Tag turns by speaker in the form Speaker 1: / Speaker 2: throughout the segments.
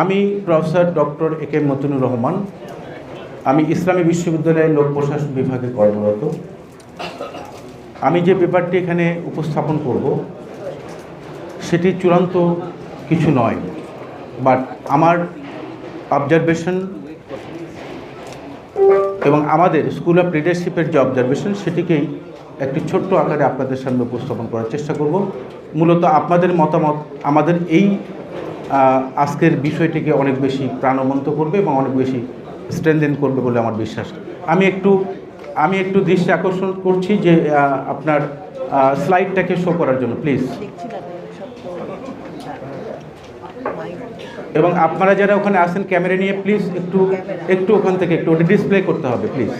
Speaker 1: আমি professor doctor A K Motinur Rahman. আমি ইসলামী বিশ্ববিদ্যালয়ের লোক প্রশাসন বিভাগে কর্মরত। আমি যে পেপারটি এখানে উপস্থাপন করব, সেটি চূড়ান্ত কিছু নয় বাট আমার অবজারভেশন এবং আমাদের স্কুল অফ লিডারশিপের যে অবজারভেশন সেটিকেই একটি ছোট্ট আকারে আপনাদের সামনে উপস্থাপন করার চেষ্টা করব। মূলত আপনাদের মতামত, আমাদের এই আজকের বিষয়টিকে অনেক বেশি প্রাণবন্ত করবে এবং অনেক বেশি স্ট্রেনদেন করবে বলে আমার বিশ্বাস। আমি একটু আমি একটু দৃষ্টি আকর্ষণ করছি যে আপনার স্লাইডটাকে শো করার জন্য প্লিজ এবং আপনারা যারা ওখানে আসেন ক্যামেরা নিয়ে প্লিজ একটু একটু ওখান থেকে একটু ডিসপ্লে করতে হবে প্লিজ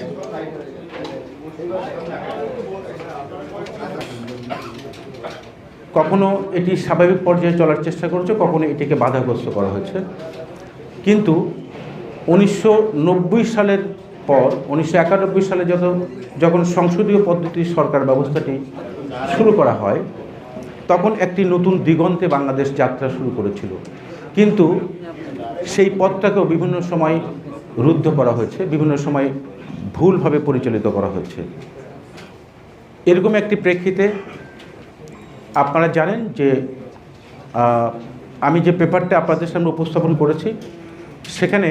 Speaker 1: কখনো এটি স্বাভাবিক পর্যায়ে চলার চেষ্টা করছে, কখনো এটিকে বাধাগ্রস্ত করা হয়েছে কিন্তু উনিশশো নব্বই সালের পর, উনিশশো একানব্বই সালে যত, যখন সংসদীয় পদ্ধতির সরকার ব্যবস্থাটি শুরু করা হয়, তখন একটি নতুন দিগন্তে বাংলাদেশ যাত্রা শুরু করেছিল। কিন্তু সেই পথটাকেও বিভিন্ন সময় রুদ্ধ করা হয়েছে, বিভিন্ন সময় ভুলভাবে পরিচালিত করা হয়েছে এরকম একটি প্রেক্ষিতে আপনারা জানেন যে আমি যে পেপারটা আপনাদের সামনে উপস্থাপন করেছি, সেখানে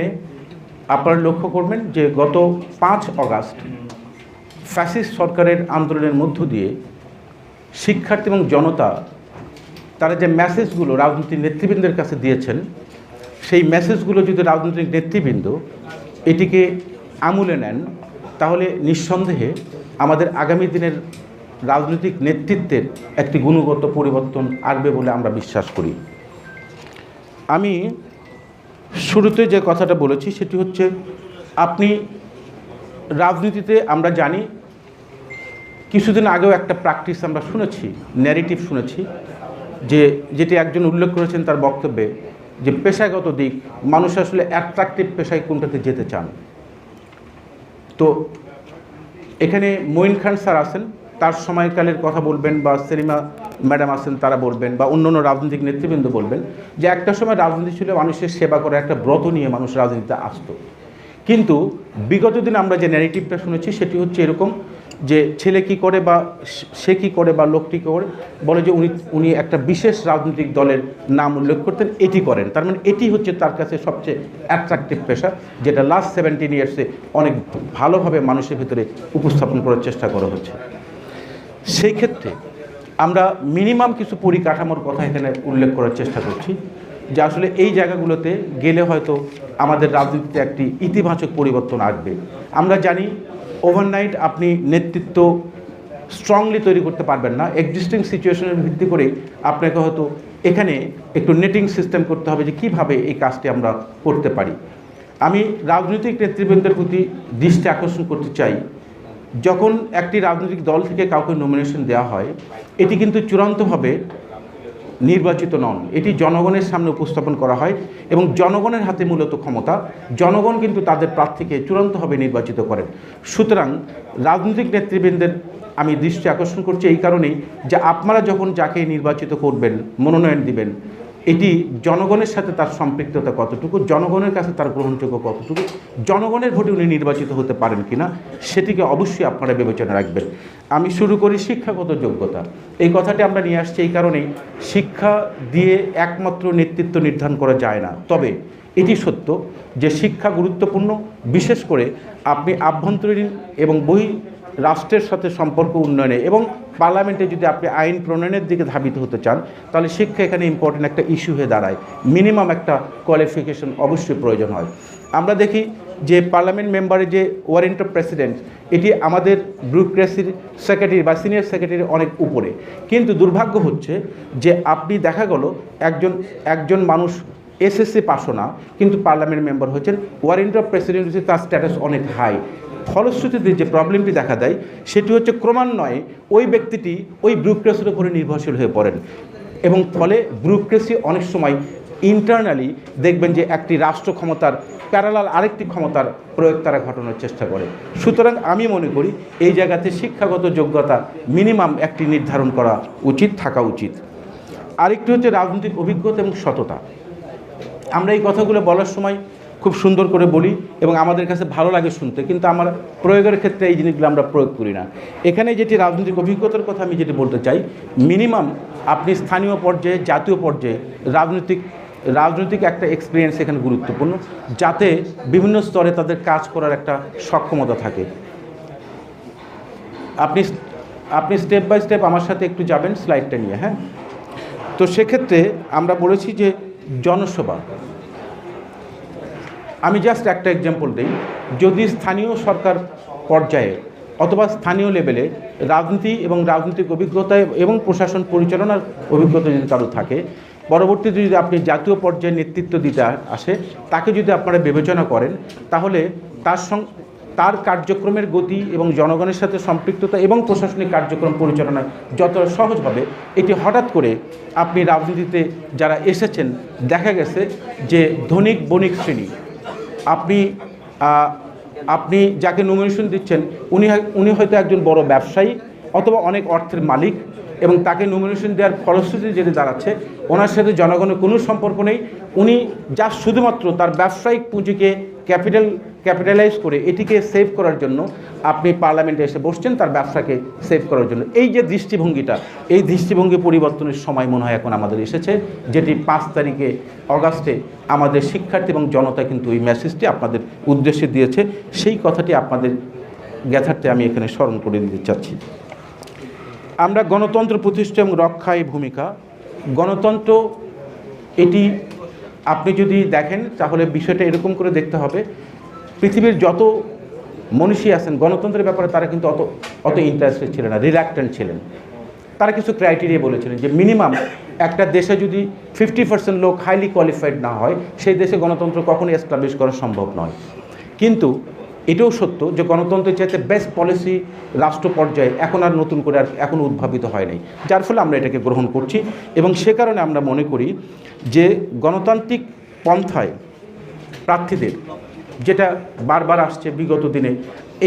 Speaker 1: আপনারা লক্ষ্য করবেন যে গত পাঁচ অগাস্ট ফ্যাসিস্ট সরকারের আন্দোলনের মধ্য দিয়ে শিক্ষার্থী এবং জনতা তারা যে মেসেজগুলো রাজনৈতিক নেতৃবৃন্দের কাছে দিয়েছেন, সেই মেসেজগুলো যদি রাজনৈতিক নেতৃবৃন্দ এটিকে আমলে নেন, তাহলে নিঃসন্দেহে আমাদের আগামী দিনের রাজনৈতিক নেতৃত্বের একটি গুণগত পরিবর্তন আসবে বলে আমরা বিশ্বাস করি। আমি শুরুতে যে কথাটা বলেছি সেটি হচ্ছে, আপনি রাজনীতিতে আমরা জানি, কিছুদিন আগেও একটা প্র্যাকটিস আমরা শুনেছি ন্যারেটিভ শুনেছি, যে যেটি একজন উল্লেখ করেছেন তার বক্তব্যে, যে পেশাগত দিক, মানুষ আসলে অ্যাট্রাকটিভ পেশায় কোনটাতে যেতে চান। তো এখানে মঈন খান স্যার আছেন তার সময়কালের কথা বলবেন বা সেলিমা ম্যাডাম আছেন তারা বলবেন বা অন্য অন্য রাজনৈতিক নেতৃবৃন্দ বলবেন যে একটা সময় রাজনীতি ছিল মানুষের সেবা করা একটা ব্রত নিয়ে মানুষ রাজনীতিতে আসতো। কিন্তু বিগত দিন আমরা যে ন্যারেটিভটা শুনেছি সেটি হচ্ছে এরকম যে ছেলে কি করে বা সে কি করে বা লোকটি করে বলে যে উনি উনি একটা বিশেষ রাজনৈতিক দলের নাম উল্লেখ করতেন, এটি করেন। তার মানে এটি হচ্ছে তার কাছে সবচেয়ে অ্যাট্রাকটিভ পেশা, যেটা লাস্ট সেভেন্টিন ইয়ার্সে অনেক ভালোভাবে মানুষের ভিতরে উপস্থাপন করার চেষ্টা করা হচ্ছে। সেই ক্ষেত্রে আমরা মিনিমাম কিছু পরিকাঠামোর কথা এখানে উল্লেখ করার চেষ্টা করছি, যে আসলে এই জায়গাগুলোতে গেলে হয়তো আমাদের রাজনীতিতে একটি ইতিবাচক পরিবর্তন আসবে। আমরা জানি ওভারনাইট আপনি নেতৃত্ব স্ট্রংলি তৈরি করতে পারবেন না। এক্সিস্টিং সিচুয়েশনের ভিত্তি করে আপনাকে হয়তো এখানে একটু নেটিং সিস্টেম করতে হবে যে কীভাবে এই কাজটি আমরা করতে পারি। আমি রাজনৈতিক নেতৃবৃন্দের প্রতি দৃষ্টি আকর্ষণ করতে চাই যখন একটি রাজনৈতিক দল থেকে কাউকে নমিনেশন দেওয়া হয়, এটি কিন্তু চূড়ান্তভাবে নির্বাচিত নন। এটি জনগণের সামনে উপস্থাপন করা হয় এবং জনগণের হাতে মূলত ক্ষমতা। জনগণ কিন্তু তাদের প্রার্থীকে চূড়ান্তভাবে নির্বাচিত করেন। সুতরাং রাজনৈতিক নেতৃবৃন্দের আমি দৃষ্টি আকর্ষণ করছি এই কারণেই যে আপনারা যখন যাকে নির্বাচিত করবেন, মনোনয়ন দিবেন এটি জনগণের সাথে তার সম্পৃক্ততা কতটুকু, জনগণের কাছে তার গ্রহণযোগ্য কতটুকু, জনগণের ভোটে উনি নির্বাচিত হতে পারেন কিনা, সেটিকে অবশ্যই আপনারা বিবেচনা রাখবেন। আমি শুরু করি শিক্ষাগত যোগ্যতা। এই কথাটি আমরা নিয়ে আসছি এই কারণেই। শিক্ষা দিয়ে একমাত্র নেতৃত্ব নির্ধারণ করা যায় না। তবে এটি সত্য যে শিক্ষা গুরুত্বপূর্ণ। বিশেষ করে আপনি আভ্যন্তরীণ এবং বহি রাষ্ট্রের সাথে সম্পর্ক উন্নয়নে এবং পার্লামেন্টে যদি আপনি আইন প্রণয়নের দিকে ধাবিত হতে চান, তাহলে শিক্ষা এখানে ইম্পর্টেন্ট একটা ইস্যু হয়ে দাঁড়ায়। মিনিমাম একটা কোয়ালিফিকেশন অবশ্যই প্রয়োজন হয়। আমরা দেখি যে পার্লামেন্ট মেম্বারের যে ওয়ারেন্ট অফ প্রেসিডেন্ট এটি আমাদের ব্যুরোক্রেসির সেক্রেটারি বা সিনিয়র সেক্রেটারি অনেক উপরে। কিন্তু দুর্ভাগ্য হচ্ছে যে আপনি দেখা গেল একজন একজন মানুষ এসএসসি পাশো না, কিন্তু পার্লামেন্ট মেম্বার হচ্ছেন। ওয়ারেন্ট অফ প্রেসিডেন্ট হচ্ছে তার স্ট্যাটাস অনেক হাই ফলশ্রুতিতে যে প্রবলেমটি দেখা দেয়, সেটি হচ্ছে ক্রমান্বয়ে ওই ব্যক্তিটি ওই ব্যুরোক্রেসির উপরে নির্ভরশীল হয়ে পড়েন। এবং ফলে ব্যুরোক্রেসি অনেক সময় ইন্টারনালি দেখবেন যে একটি রাষ্ট্র ক্ষমতার প্যারালাল আরেকটি ক্ষমতার প্রয়োগ তারা ঘটানোর চেষ্টা করে। সুতরাং আমি মনে করি এই জায়গাতে শিক্ষাগত যোগ্যতা মিনিমাম একটি নির্ধারণ করা উচিত, থাকা উচিত। আরেকটি হচ্ছে রাজনৈতিক অভিজ্ঞতা এবং সততা। আমরা এই কথাগুলো বলার সময় খুব সুন্দর করে বলি এবং আমাদের কাছে ভালো লাগে শুনতে, কিন্তু আমার প্রয়োগের ক্ষেত্রে এই জিনিসগুলো আমরা প্রয়োগ করি না। এখানে যেটি রাজনৈতিক অভিজ্ঞতার কথা আমি যেটি বলতে চাই মিনিমাম আপনি স্থানীয় পর্যায়ে, জাতীয় পর্যায়ে রাজনৈতিক রাজনৈতিক একটা এক্সপিরিয়েন্স এখানে গুরুত্বপূর্ণ, যাতে বিভিন্ন স্তরে তাদের কাজ করার একটা সক্ষমতা থাকে। আপনি আপনি স্টেপ বাই স্টেপ আমার সাথে একটু যাবেন স্লাইডটা নিয়ে হ্যাঁ? তো সেক্ষেত্রে আমরা বলেছি যে জনসভা আমি জাস্ট একটা এক্সাম্পল দিই। যদি স্থানীয় সরকার পর্যায়ে অথবা স্থানীয় লেভেলে রাজনীতি এবং রাজনৈতিক অভিজ্ঞতা এবং প্রশাসন পরিচালনার অভিজ্ঞতা যদি কারও থাকে, পরবর্তীতে যদি আপনি জাতীয় পর্যায়ে নেতৃত্ব দিতে আসে, তাকে যদি আপনারা বিবেচনা করেন, তাহলে তার সং তার কার্যক্রমের গতি এবং জনগণের সাথে সম্পৃক্ততা এবং প্রশাসনিক কার্যক্রম পরিচালনায় যত সহজ হবে, এটি হঠাৎ করে আপনি রাজনীতিতে যারা এসেছেন, দেখা গেছে যে ধনিক, বণিক শ্রেণি আপনি আপনি যাকে নমিনেশন দিচ্ছেন, উনি উনি হয়তো একজন বড় ব্যবসায়ী অথবা অনেক অর্থের মালিক এবং তাকে নমিনেশন দেওয়ার ফলশ্রুতি যেটি দাঁড়াচ্ছে, ওনার সাথে জনগণের কোনো সম্পর্ক নেই। উনি যা শুধুমাত্র তার ব্যবসায়িক পুঁজিকে ক্যাপিটাল, ক্যাপিটালাইজ করে এটিকে সেভ করার জন্য আপনি পার্লামেন্টে এসে বসছেন, তার ব্যবসাকে সেভ করার জন্য। এই যে দৃষ্টিভঙ্গিটা, এই দৃষ্টিভঙ্গি পরিবর্তনের সময় মনে হয় এখন আমাদের এসেছে, যেটি পাঁচ তারিখে অগাস্টে আমাদের শিক্ষার্থী এবং জনতা কিন্তু এই মেসেজটি আপনাদের উদ্দেশ্যে দিয়েছে। সেই কথাটি আপনাদের জ্ঞাতার্থে আমি এখানে স্মরণ করে দিতে চাচ্ছি। আমরা গণতন্ত্র প্রতিষ্ঠা এবং রক্ষায় ভূমিকা। গণতন্ত্র এটি আপনি যদি দেখেন, তাহলে বিষয়টা এরকম করে দেখতে হবে, পৃথিবীর যত মনীষী আছেন, গণতন্ত্রের ব্যাপারে তারা কিন্তু অত অত ইন্টারেস্টেড ছিলেন না রিল্যাক্টেন্ট ছিলেন। তারা কিছু ক্রাইটেরিয়া বলেছিলেন যে মিনিমাম একটা দেশে যদি ফিফটি পার্সেন্ট লোক হাইলি কোয়ালিফাইড না হয়, সেই দেশে গণতন্ত্র কখনোই এস্টাবলিশ করা সম্ভব নয়। কিন্তু এটাও সত্য যে গণতন্ত্রের চাইতে বেস্ট পলিসি রাষ্ট্র পর্যায়ে এখন আর নতুন করে আর এখন উদ্ভাবিত হয় নাই। যার ফলে আমরা এটাকে গ্রহণ করছি এবং সে কারণে আমরা মনে করি যে গণতান্ত্রিক পন্থায় প্রার্থীদের, যেটা বারবার আসছে বিগত দিনে,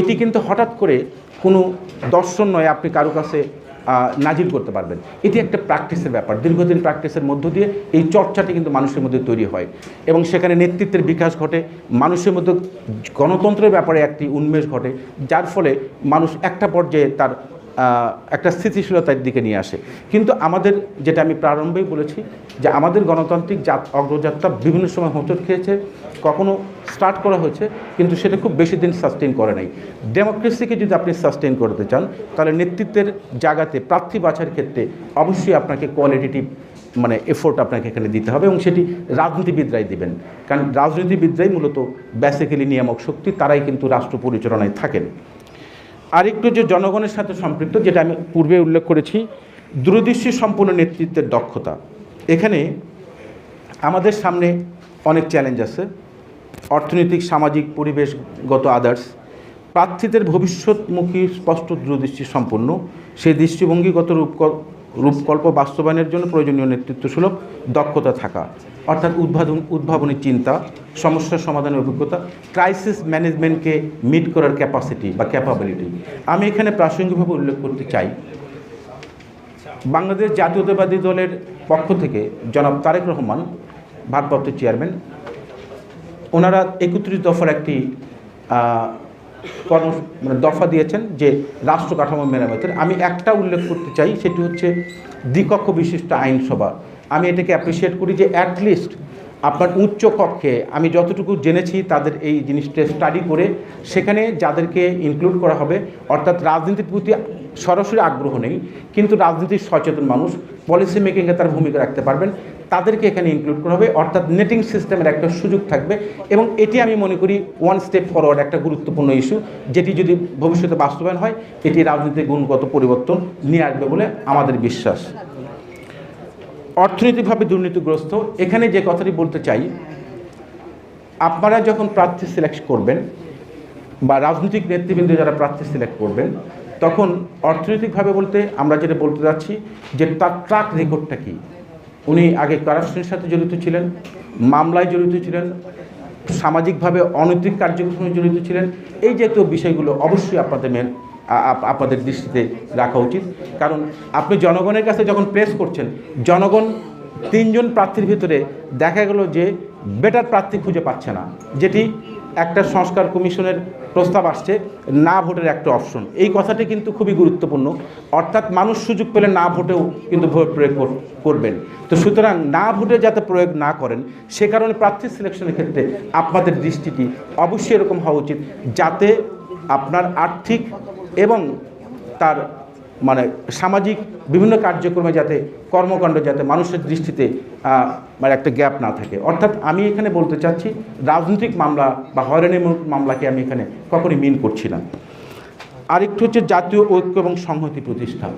Speaker 1: এটি কিন্তু হঠাৎ করে কোনো দর্শন নয়, আপনি কারও কাছে নাজিল করতে পারবেন। এটি একটা প্র্যাকটিসের ব্যাপার। দীর্ঘদিন প্র্যাকটিসের মধ্য দিয়ে এই চর্চাটি কিন্তু মানুষের মধ্যে তৈরি হয় এবং সেখানে নেতৃত্বের বিকাশ ঘটে, মানুষের মধ্যে গণতন্ত্রের ব্যাপারে একটি উন্মেষ ঘটে, যার ফলে মানুষ একটা পর্যায়ে তার একটা স্থিতিশীলতার দিকে নিয়ে আসে। কিন্তু আমাদের যেটা আমি প্রারম্ভেই বলেছি, যে আমাদের গণতান্ত্রিক জাত অগ্রযাত্রা বিভিন্ন সময় হোঁচট খেয়েছে, কখনো স্টার্ট করা হয়েছে, কিন্তু সেটা খুব বেশি দিন সাস্টেন করে নাই। ডেমোক্রেসিকে যদি আপনি সাস্টেন করতে চান, তাহলে নেতৃত্বের জায়গাতে প্রার্থী বাছার ক্ষেত্রে অবশ্যই আপনাকে কোয়ালিটেটিভ মানে এফোর্ট আপনাকে এখানে দিতে হবে এবং সেটি রাজনীতিবিদরাই দিবেন। কারণ রাজনীতিবিদরাই মূলত বেসিক্যালি নিয়ামক শক্তি, তারাই কিন্তু রাষ্ট্র পরিচালনায় থাকেন। আরেকটু যে জনগণের সাথে সম্পৃক্ত, যেটা আমি পূর্বে উল্লেখ করেছি, দূরদৃষ্টি সম্পূর্ণ নেতৃত্বের দক্ষতা। এখানে আমাদের সামনে অনেক চ্যালেঞ্জ আছে। অর্থনৈতিক, সামাজিক, পরিবেশগত আদার্স প্রার্থীদের ভবিষ্যৎমুখী, স্পষ্ট দূরদৃষ্টি সম্পন্ন। সেই দৃষ্টিভঙ্গিগত রূপক- রূপকল্প বাস্তবায়নের জন্য প্রয়োজনীয় নেতৃত্ব সুলভ দক্ষতা থাকা, অর্থাৎ উদ্ভাবন, উদ্ভাবনী চিন্তা সমস্যার সমাধানের অভিজ্ঞতা ক্রাইসিস ম্যানেজমেন্টকে মিট করার ক্যাপাসিটি বা ক্যাপাবিলিটি আমি এখানে প্রাসঙ্গিকভাবে উল্লেখ করতে চাই, বাংলাদেশ জাতীয়তাবাদী দলের পক্ষ থেকে জনাব তারেক রহমান, ভারপ্রাপ্ত চেয়ারম্যান ওনারা একত্রিশ দফার একটি কর্ম মানে দফা দিয়েছেন যে রাষ্ট্র কাঠামো মেরামতের। আমি একটা উল্লেখ করতে চাই, সেটি হচ্ছে দ্বিকক্ষ বিশিষ্ট আইনসভা। আমি এটাকে অ্যাপ্রিসিয়েট করি যে অ্যাটলিস্ট আপনার উচ্চ কক্ষে আমি যতটুকু জেনেছি তাদের এই জিনিসটা স্টাডি করে, সেখানে যাদেরকে ইনক্লুড করা হবে, অর্থাৎ রাজনীতির প্রতি সরাসরি আগ্রহ নেই, কিন্তু রাজনীতির সচেতন মানুষ পলিসি মেকিংয়ে তার ভূমিকা রাখতে পারবেন। তাদেরকে এখানে ইনক্লুড করা হবে, অর্থাৎ নেটিং সিস্টেমের একটা সুযোগ থাকবে এবং এটি আমি মনে করি ওয়ান স্টেপ ফরওয়ার্ড একটা গুরুত্বপূর্ণ ইস্যু যেটি যদি ভবিষ্যতে বাস্তবায়ন হয়, এটি রাজনীতির গুণগত পরিবর্তন নিয়ে আসবে বলে আমাদের বিশ্বাস। অর্থনৈতিকভাবে দুর্নীতিগ্রস্ত, এখানে যে কথাটি বলতে চাই, আপনারা যখন প্রার্থী সিলেক্ট করবেন বা রাজনৈতিক নেতৃবৃন্দ যারা প্রার্থী সিলেক্ট করবেন তখন অর্থনৈতিকভাবে বলতে আমরা যেটা বলতে যাচ্ছি যে তার ট্রাক রেকর্ডটা কী? উনি আগে কারাপশনের সাথে জড়িত ছিলেন, মামলায় জড়িত ছিলেন, সামাজিকভাবে অনৈতিক কার্যক্রমে জড়িত ছিলেন। এই জাতীয় বিষয়গুলো অবশ্যই আপনাদের মেন আপ- আপনাদের দৃষ্টিতে রাখা উচিত। কারণ আপনি জনগণের কাছে যখন প্রেস করছেন, জনগণ তিনজন প্রার্থীর ভিতরে দেখা গেল যে বেটার প্রার্থী খুঁজে পাচ্ছে না। যেটি একটা সংস্কার কমিশনের প্রস্তাব আসছে, না ভোটের একটা অপশন। এই কথাটি কিন্তু খুবই গুরুত্বপূর্ণ। অর্থাৎ মানুষ সুযোগ পেলে না ভোটেও কিন্তু ভোট প্রয়োগ কর- করবেন। তো সুতরাং না ভোটে যাতে প্রয়োগ না করেন, সে কারণে প্রার্থী সিলেকশনের ক্ষেত্রে আপনাদের দৃষ্টিটি অবশ্যই এরকম হওয়া উচিত, যাতে আপনার আর্থিক এবং তার মানে সামাজিক বিভিন্ন কার্যক্রমে যাতে কর্মকাণ্ড যাতে মানুষের দৃষ্টিতে মানে একটা গ্যাপ না থাকে। অর্থাৎ আমি এখানে বলতে চাচ্ছি, রাজনৈতিক মামলা বা হয়রানিমূলক মামলাকে আমি এখানে কখনই মিন করছি না। আরেকটু হচ্ছে জাতীয় ঐক্য এবং সংহতি প্রতিষ্ঠা।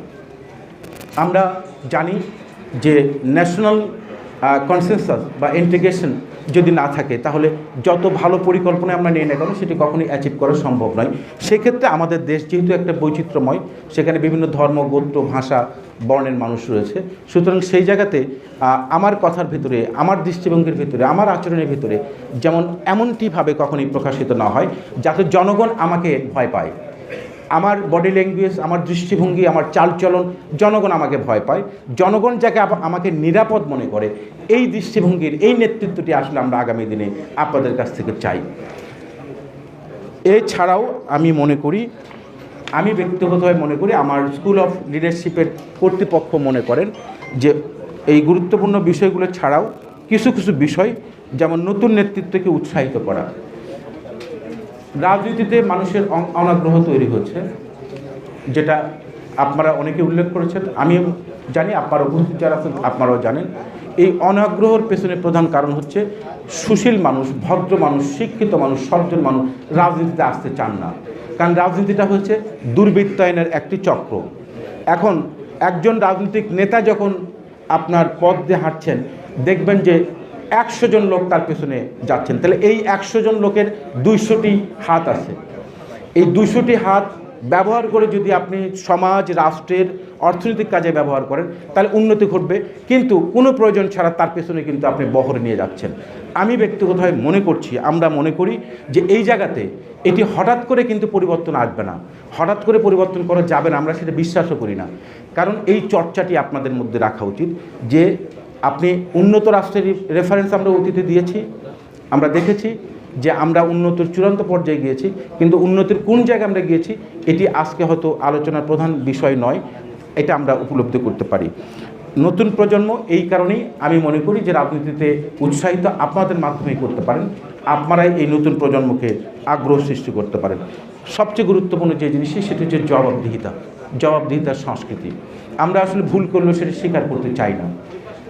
Speaker 1: আমরা জানি যে ন্যাশনাল কনসেনসাস বা ইন্টিগ্রেশন যদি না থাকে, তাহলে যত ভালো পরিকল্পনা আমরা নিয়ে না সেটি কখনোই অ্যাচিভ করা সম্ভব নয়। সেক্ষেত্রে আমাদের দেশ যেহেতু একটা বৈচিত্র্যময়, সেখানে বিভিন্ন ধর্ম, গোত্র, ভাষা, বর্ণের মানুষ রয়েছে। সুতরাং সেই জায়গাতে আমার কথার ভিতরে, আমার দৃষ্টিভঙ্গির ভিতরে, আমার আচরণের ভিতরে যেমন এমনটিভাবে কখনোই প্রকাশিত না হয়, যাতে জনগণ আমাকে ভয় পায়। আমার বডি ল্যাঙ্গুয়েজ আমার দৃষ্টিভঙ্গি, আমার চালচলন, জনগণ আমাকে ভয় পায়। জনগণ যাকে আমাকে নিরাপদ মনে করে, এই দৃষ্টিভঙ্গির, এই নেতৃত্বটি আসলে আমরা আগামী দিনে আপনাদের কাছ থেকে চাই। এছাড়াও আমি মনে করি, আমি ব্যক্তিগতভাবে মনে করি, আমার স্কুল অফ লিডারশিপের কর্তৃপক্ষ মনে করেন যে, এই গুরুত্বপূর্ণ বিষয়গুলো ছাড়াও কিছু কিছু বিষয় যেমন নতুন নেতৃত্বকে উৎসাহিত করা রাজনীতিতে মানুষের অন- অনাগ্রহ তৈরি হচ্ছে, যেটা আপনারা অনেকে উল্লেখ করেছেন, আমিও জানি, আপনারা উপস্থিত যারা আছেন, আপনারাও জানেন। এই অনাগ্রহর পেছনে প্রধান কারণ হচ্ছে সুশীল মানুষ, ভদ্র মানুষ, শিক্ষিত মানুষ সজ্জন মানুষ রাজনীতিতে আসতে চান না। কারণ রাজনীতিটা হচ্ছে দুর্বৃত্তায়নের একটি চক্র। এখন একজন রাজনৈতিক নেতা যখন আপনার পথ দিয়ে হাঁটছেন, দেখবেন যে একশো জন লোক তার পেছনে যাচ্ছেন। তাহলে এই একশো জন লোকের দুইশোটি হাত আছে। এই দুশোটি হাত ব্যবহার করে যদি আপনি সমাজ, রাষ্ট্রের অর্থনৈতিক কাজে ব্যবহার করেন, তাহলে উন্নতি ঘটবে। কিন্তু কোনো প্রয়োজন ছাড়া তার পেছনে কিন্তু আপনি বহরে নিয়ে যাচ্ছেন। আমি ব্যক্তিগতভাবে মনে করছি, আমরা মনে করি যে এই জায়গাতে এটি হঠাৎ করে কিন্তু পরিবর্তন আসবে না। হঠাৎ করে পরিবর্তন করা যাবে না, আমরা সেটা বিশ্বাসও করি না। কারণ এই চর্চাটি আপনাদের মধ্যে রাখা উচিত যে আপনি উন্নত রাষ্ট্রের রেফারেন্স আমরা অতীতে দিয়েছি, আমরা দেখেছি যে আমরা উন্নতির চূড়ান্ত পর্যায়ে গিয়েছি, কিন্তু উন্নতির কোন জায়গায় আমরা গিয়েছি, এটি আজকে হয়তো আলোচনার প্রধান বিষয় নয়, এটা আমরা উপলব্ধি করতে পারি। নতুন প্রজন্ম এই কারণেই আমি মনে করি যে রাজনীতিতে উৎসাহিত আপনাদের মাধ্যমেই করতে পারেন, আপনারাই এই নতুন প্রজন্মকে আগ্রহ সৃষ্টি করতে পারেন। সবচেয়ে গুরুত্বপূর্ণ যে জিনিসই সেটি হচ্ছে জবাবদিহিতা, জবাবদিহিতার সংস্কৃতি। আমরা আসলে ভুল করলেও সেটা স্বীকার করতে চাই না।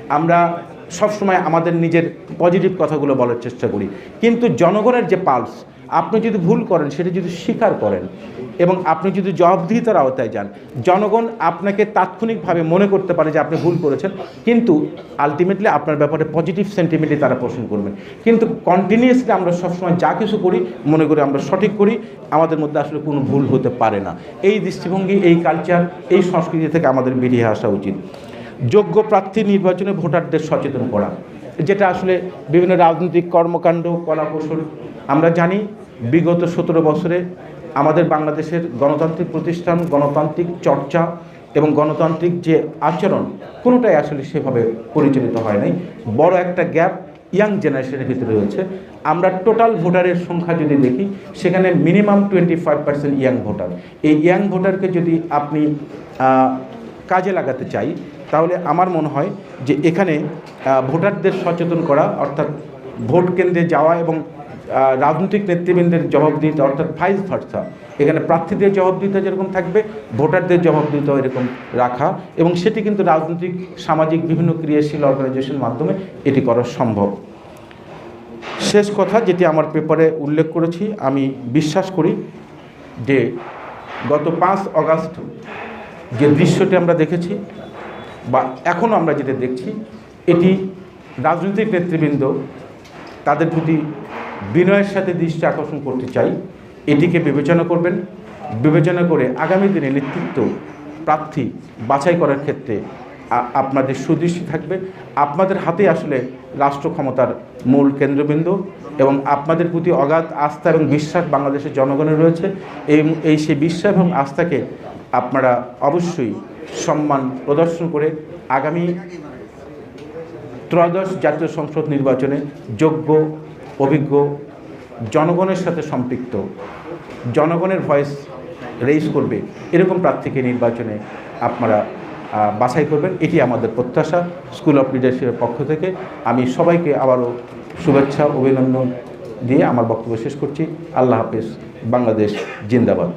Speaker 1: আমরা সবসময় আমাদের নিজের পজিটিভ কথাগুলো বলার চেষ্টা করি। কিন্তু জনগণের যে পালস আপনি যদি ভুল করেন, সেটা যদি স্বীকার করেন এবং আপনি যদি জবাবদিহিতার আওতায় যান, জনগণ আপনাকে তাৎক্ষণিকভাবে মনে করতে পারে যে আপনি ভুল করেছেন। কিন্তু আলটিমেটলি আপনার ব্যাপারে পজিটিভ সেন্টিমেন্টই তারা পোষণ করবেন। কিন্তু কন্টিনিউসলি আমরা সবসময় যা কিছু করি, মনে করি আমরা সঠিক করি, আমাদের মধ্যে আসলে কোনো ভুল হতে পারে না। এই দৃষ্টিভঙ্গি, এই কালচার এই সংস্কৃতি থেকে আমাদের বেরিয়ে আসা উচিত। যোগ্য প্রার্থী নির্বাচনে ভোটারদের সচেতন করা, যেটা আসলে বিভিন্ন রাজনৈতিক কর্মকাণ্ড, কলাকৌশল আমরা জানি। বিগত সতেরো বছরে আমাদের বাংলাদেশের গণতান্ত্রিক প্রতিষ্ঠান, গণতান্ত্রিক চর্চা এবং গণতান্ত্রিক যে আচরণ, কোনোটাই আসলে সেভাবে পরিচালিত হয় নাই। বড় একটা গ্যাপ ইয়াং জেনারেশনের ভিতরে রয়েছে। আমরা টোটাল ভোটারের সংখ্যা যদি দেখি, সেখানে minimum twenty five percent young voter. এই ইয়াং ভোটারকে যদি আপনি কাজে লাগাতে চাই, তাহলে আমার মনে হয় যে এখানে ভোটারদের সচেতন করা, অর্থাৎ ভোট কেন্দ্রে যাওয়া এবং রাজনৈতিক নেতৃবৃন্দের জবাবদিহিতা অর্থাৎ ভাইস ভার্সা এখানে প্রার্থীদের জবাবদিহিতা যেরকম থাকবে, ভোটারদের জবাবদিহিতাও এরকম রাখা এবং সেটি কিন্তু রাজনৈতিক, সামাজিক বিভিন্ন ক্রিয়াশীল অর্গানাইজেশনের মাধ্যমে এটি করা সম্ভব। শেষ কথা যেটি আমার পেপারে উল্লেখ করেছি, আমি বিশ্বাস করি যে গত পাঁচ অগাস্ট যে দৃশ্যটি আমরা দেখেছি বা এখনও আমরা যেটা দেখছি, এটি রাজনৈতিক নেতৃবৃন্দ তাদের প্রতি বিনয়ের সাথে দৃষ্টি আকর্ষণ করতে চাই। এটিকে বিবেচনা করবেন। বিবেচনা করে আগামী দিনে নেতৃত্ব প্রার্থী বাছাই করার ক্ষেত্রে আপনাদের সুদৃষ্টি থাকবে। আপনাদের হাতে আসলে রাষ্ট্র ক্ষমতার মূল কেন্দ্রবিন্দু এবং আপনাদের প্রতি অগাধ আস্থা এবং বিশ্বাস বাংলাদেশের জনগণের রয়েছে। এই এই সেই বিশ্বাস এবং আস্থাকে আপনারা অবশ্যই সম্মান প্রদর্শন করে আগামী ত্রয়োদশ জাতীয় সংসদ নির্বাচনে যোগ্য, অভিজ্ঞ, জনগণের সাথে সম্পৃক্ত, জনগণের ভয়েস রেইজ করবে এরকম প্রার্থীকে নির্বাচনে আপনারা বাছাই করবেন। এটি আমাদের প্রত্যাশা। স্কুল অফ লিডারশিপের পক্ষ থেকে আমি সবাইকে আবারও শুভেচ্ছা, অভিনন্দন দিয়ে আমার বক্তব্য শেষ করছি। আল্লাহ হাফেজ। বাংলাদেশ জিন্দাবাদ।